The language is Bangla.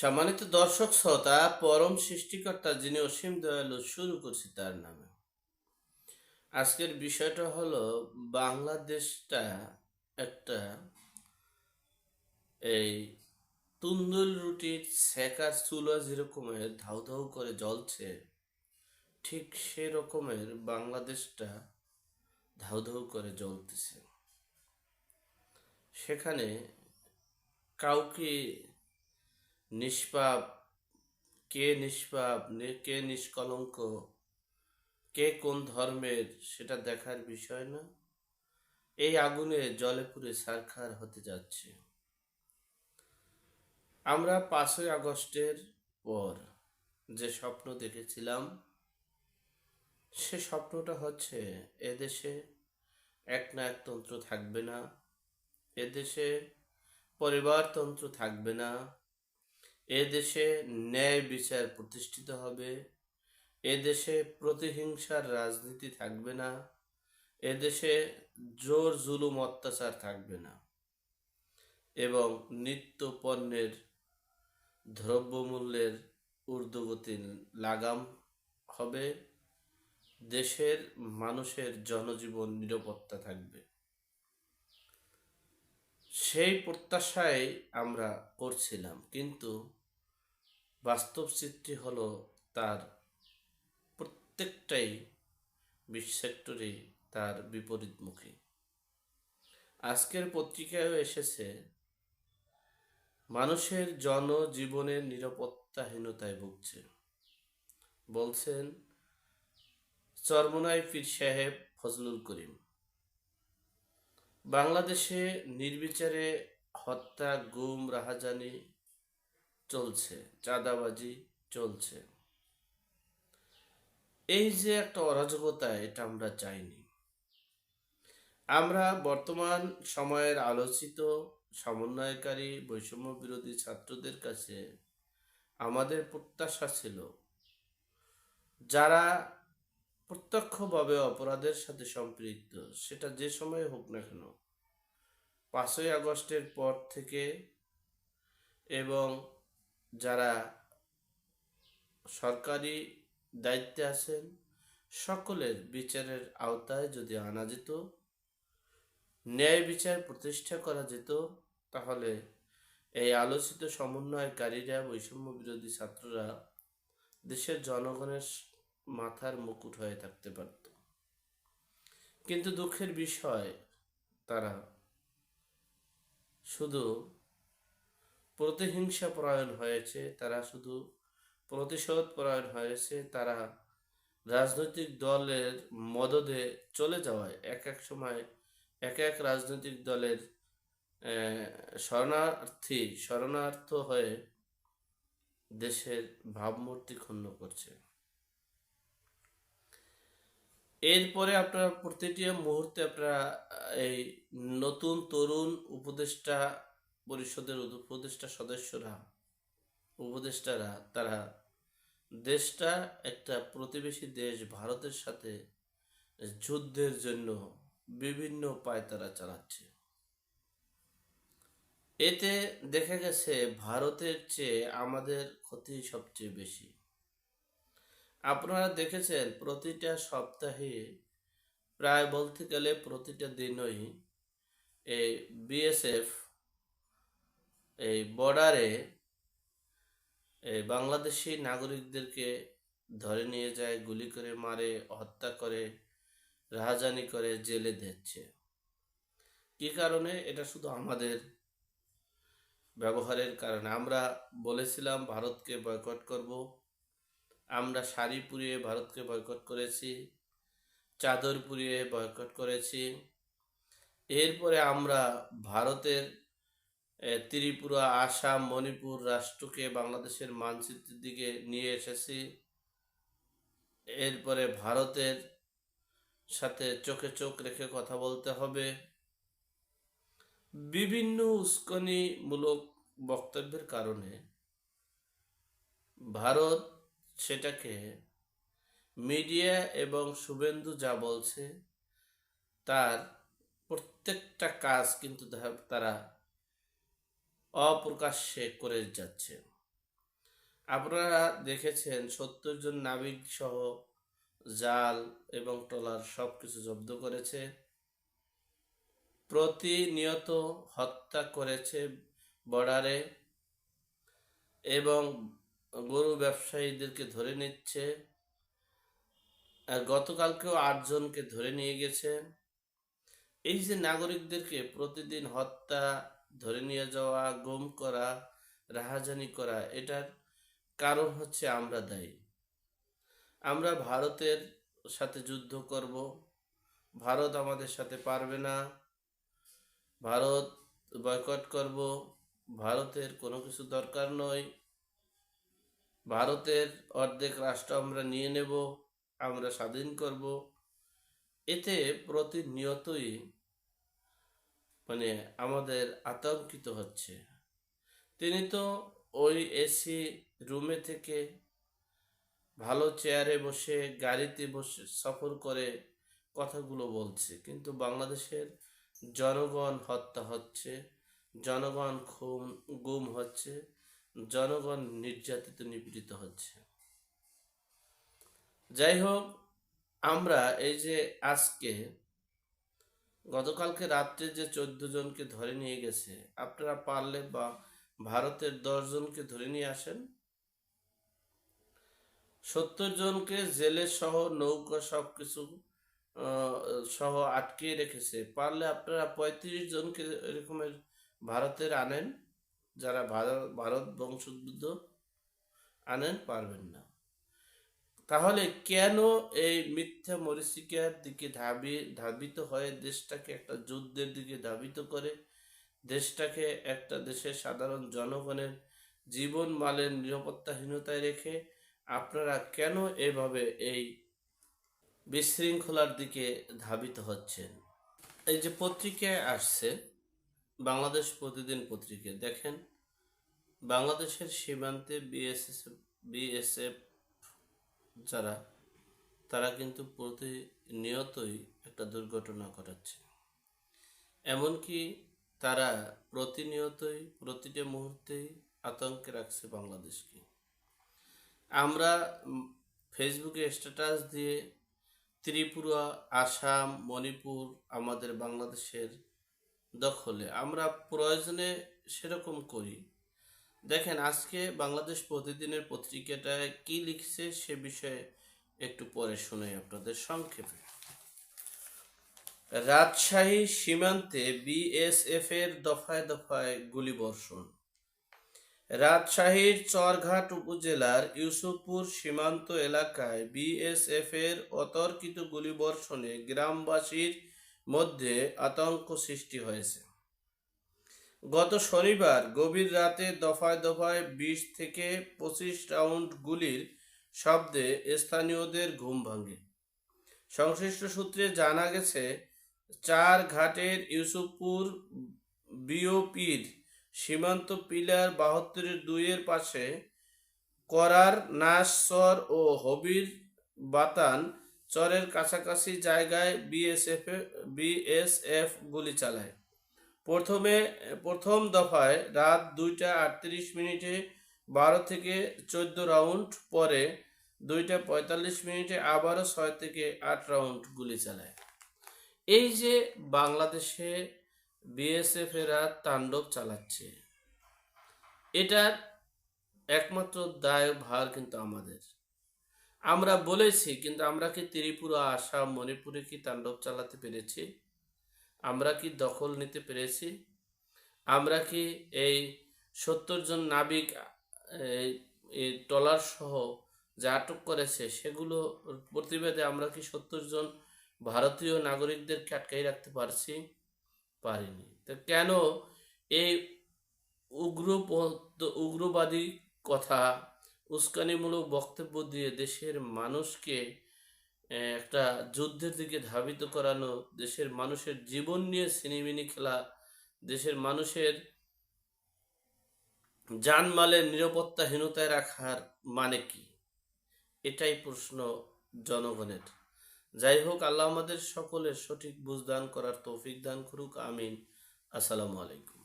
সম্মানিত দর্শক শ্রোতা, পরম সৃষ্টিকর্তা যিনি অসীম দয়ালু শুরু করছি তার নামে। আজকের বিষয়টা হলো বাংলাদেশটা একটা এই তুন্দুল রুটির সেকার চুলা যেরকমের ধাউ ধাউ করে জ্বলছে, ঠিক সেই রকমের বাংলাদেশটা ধাউ ধাউ করে জ্বলতেছে। সেখানে কাউকে নিষ্পাপ, কে নিষ্পাপ কে নিষ্কলঙ্ক, কে কোন ধর্মের সেটা দেখার বিষয় না। এই আগুনে জলে পুড়ে সারখার হতে যাচ্ছে। আমরা পাঁচই আগস্টের পর যে স্বপ্ন দেখেছিলাম, সে স্বপ্নটা হচ্ছে এদেশে এক না একতন্ত্র থাকবে না, এদেশে পরিবারতন্ত্র থাকবে না এদেশে ন্যায় বিচার প্রতিষ্ঠিত হবে। এদেশে প্রতিহিংসার রাজনীতি থাকবে না। এদেশে জোর জুলুম অত্যাচার থাকবে না। এবং নিত্য পণ্যের দ্রব্যমূল্যের ঊর্ধ্বগতি লাগাম হবে। দেশের মানুষের জনজীবন নিরাপত্তা থাকবে। সেই প্রত্যাশায় আমরা করছিলাম। কিন্তু বাস্তব চিত্রটি হলো তার প্রত্যেকটাই সেক্টরে তার বিপরীতমুখী। আজকের পত্রিকায়ও এসেছে, মানুষের জনজীবনের নিরাপত্তাহীনতায় ভুগছে। বলছেন চরমনাই পীর সাহেব ফজলুল করিম। বাংলাদেশে নির্বিচারে হত্যা, গুম, রাহাজানি চলছে, চাঁদাবাজি চলছে। এই যে একটা অরাজকতা, এটা আমরা চাইনি। আমরা বর্তমান সময়ের আলোচিত সমন্বয়কারী বৈষম্য বিরোধী ছাত্রদের কাছে আমাদের প্রত্যাশা ছিল, যারা প্রত্যক্ষভাবে অপরাধের সাথে সম্পৃক্ত, সেটা যে সময় হোক না কেন, পাঁচই আগস্টের পর থেকে এবং যারা সরকারি দায়িত্বে আছেন, সকলের বিচারের আওতায় যদি আনা যেত, ন্যায় বিচার প্রতিষ্ঠা করা যেত, তাহলে এই আলোচিত সমন্বয়কারীরা, বৈষম্য বিরোধী ছাত্ররা দেশের জনগণের মাথার মুকুট হয়ে থাকতে পারত। কিন্তু দুঃখের বিষয়, তারা শুধু প্রতিহিংসা পরায়ণ হয়েছে, তারা শুধু প্রতিশোধ পরায়ণ হয়েছে, তারা রাজনৈতিক দলের মদদে চলে যাওয়ায় এক এক সময় এক এক রাজনৈতিক দলের শরণার্থী, শরণার্থ হয়ে দেশের ভাবমূর্তি ক্ষুণ্ণ করছে। এরপরে আপনারা প্রতিটি মুহূর্তে আপনারা এই নতুন তরুণ উপদেষ্টা পরিষদের উপদেষ্টা সদস্যরা, উপদেষ্টারা, তারা দেশটা একটা প্রতিবেশী দেশ ভারতের সাথে যুদ্ধের জন্য বিভিন্ন পায়তারা চালাচ্ছে। এতে দেখা গেছে ভারতের চেয়ে আমাদের ক্ষতি সবচেয়ে বেশি। আপনারা দেখেছেন প্রতিটা সপ্তাহে প্রায় বলতে গেলে প্রতিটা দিনই এই বিএসএফ এই বর্ডারে এই বাংলাদেশি নাগরিকদেরকে ধরে নিয়ে যায়, গুলি করে মারে, হত্যা করে, রাহাজানি করে, জেলে দিচ্ছে। কি কারণে? এটা শুধু আমাদের ব্যবহারের কারণে। আমরা বলেছিলাম, ভারতকে বয়কট করব। আমরা শাড়ি পুড়িয়ে ভারতকে বয়কট করেছি, চাদর পুড়িয়ে বয়কট করেছি। এরপরে আমরা ভারতের ত্রিপুরা, আসাম, মণিপুর রাষ্ট্রকে বাংলাদেশের মানচিত্রের দিকে নিয়ে এসেছি। এরপরে ভারতের সাথে চোখে চোখ রেখে কথা বলতে হবে। বিভিন্ন উস্কানিমূলক বক্তব্যের কারণে ভারত সেটাকে মিডিয়া এবং শুভেন্দু যা বলছে, তার প্রত্যেকটা কাজ কিন্তু তারা অপ্রকাশ্যে করে যাচ্ছে। আপনারা দেখেছেন সত্তর জন নাবিক সহ জাল এবং ট্রলার সব কিছু জব্দ করেছে। প্রতিনিয়ত হত্যা করেছে বর্ডারে এবং গরু ব্যবসায়ীদেরকে ধরে নিচ্ছে। আর গতকালকেও আটজনকে ধরে নিয়ে গেছে। এই যে নাগরিকদেরকে প্রতিদিন হত্যা ধরে নিয়ে যাওয়া, গুম করা, রাহাজানি করা, এটার কারণ হচ্ছে আমরা দায়ী। আমরা ভারতের সাথে যুদ্ধ করব। ভারত আমাদের সাথে পারবে না। ভারত বয়কট করব। ভারতের কোনো কিছু দরকার নয়। ভারতের অর্ধেক রাষ্ট্র আমরা নিয়ে নেব, আমরা স্বাধীন করব। এতে প্রতিনিয়তই মানে আমাদের আতঙ্কিত হচ্ছে। তিনি তো ওই এসি রুমে থেকে ভালো চেয়ারে বসে, গাড়িতে বসে সফর করে কথাগুলো বলছে। কিন্তু বাংলাদেশের জনগণ হত্যা হচ্ছে, জনগণ খুন, গুম হচ্ছে, জনগণ নির্যাতিত, নিপীড়িত হচ্ছে। যাই হোক, আমরা এই যে আজকে গতকালকে রাত্রে যে চোদ্দ জনকে ধরে নিয়ে গেছে, আপনারা পারলে বা ভারতের দশ জনকে ধরে নিয়ে আসেন? সত্তর জনকে জেলে সহ নৌকা সবকিছু সহ আটকে রেখেছে। পারলে আপনারা পঁয়ত্রিশ জনকে এরকমের ভারতের আনেন? যারা ভারত বংশোদ্ভূত, আনেন? পারবেন না। তাহলে কেন এই মিথ্যা মরিচিকার দিকে ধাবি, ধাবিত হয়ে দেশটাকে একটা যুদ্ধের দিকে ধাবিত করে? দেশটাকে একটা দেশের সাধারণ জনগণের জীবন মালের নিরাপত্তাহীনতায় রেখে আপনারা কেন এভাবে এই বিশৃঙ্খলার দিকে ধাবিত হচ্ছেন? এই যে পত্রিকায় আসছে, বাংলাদেশ প্রতিদিন পত্রিকা, দেখেন? বাংলাদেশের সীমান্তে বিএসএফ বিএসএফ যারা, তারা কিন্তু প্রতিনিয়তই একটা দুর্ঘটনা ঘটাচ্ছে। এমনকি তারা প্রতিনিয়তই প্রতিটা মুহূর্তেই আতঙ্কে রাখছে বাংলাদেশকে। আমরা ফেসবুকে স্ট্যাটাস দিয়ে ত্রিপুরা, আসাম, মণিপুর আমাদের বাংলাদেশের দখলে। আমরা প্রয়োজনে সেরকম করি। দেখেন, আজকে বাংলাদেশ প্রতিদিনের পত্রিকাটায় কি লিখছে সে বিষয়ে একটু পরে শুনে আপনাদের সংক্ষেপে। রাজশাহী সীমান্তে বিএসএফ এর দফায় দফায় গুলিবর্ষণ। রাজশাহীর চরঘাট উপজেলার ইউসুফপুর সীমান্ত এলাকায় বিএসএফ এর অতর্কিত গুলিবর্ষণে গ্রামবাসীর মধ্যে আতঙ্ক সৃষ্টি হয়েছে। গত শনিবার গভীর রাতে দফায় দফায় বিশ থেকে পঁচিশ রাউন্ড গুলির শব্দে স্থানীয়দের ঘুম ভাঙে। সংশ্লিষ্ট সূত্রে জানা গেছে, চার ঘাটের ইউসুফপুর বিওপির সীমান্ত পিলার বাহাত্তরের দুইয়ের পাশে করার নাসচর ও হবির বাতান চরের কাছাকাছি জায়গায় বিএসএফ বিএসএফ গুলি চালায়। প্রথমে, প্রথম দফায় রাত দুইটা আটত্রিশ মিনিটে বারো থেকে চোদ্দ রাউন্ড পরে দুইটা পঁয়তাল্লিশ মিনিটে আবারও ছয় থেকে আট রাউন্ড গুলি চালায়। এই যে বাংলাদেশে বিএসএফ এরা তাণ্ডব চালাচ্ছে, এটার একমাত্র দায় ভার কিন্তু আমাদের। আমরা বলেছি, কিন্তু আমরা কি ত্রিপুরা, আসাম, মণিপুরে কি তাণ্ডব চালাতে পেরেছি? আমরা কি দখল নিতে পেরেছি? আমরা কি এই সত্তর জন নাবিক ট্রলার সহ যা আটক করেছে সেগুলো প্রতিবাদে আমরা কি সত্তর জন ভারতীয় নাগরিকদেরকে আটকাই রাখতে পারছি? পারিনি। তো কেন এই উগ্র উগ্রবাদী কথা, উস্কানিমূলক বক্তব্য দিয়ে দেশের মানুষকে একটা যুদ্ধের দিকে ধাবিত করানো দেশের মানুষের জীবন নিয়ে সিনেমিনি খেলা, দেশের মানুষের জানমালের নিরাপত্তাহীনতায় রাখার মানে কি? এটাই প্রশ্ন জনগণের। যাই হোক, আল্লাহ আমাদের সকলের সঠিক বুঝদান করার তৌফিক দান করুক, আমিন। আসসালামু আলাইকুম।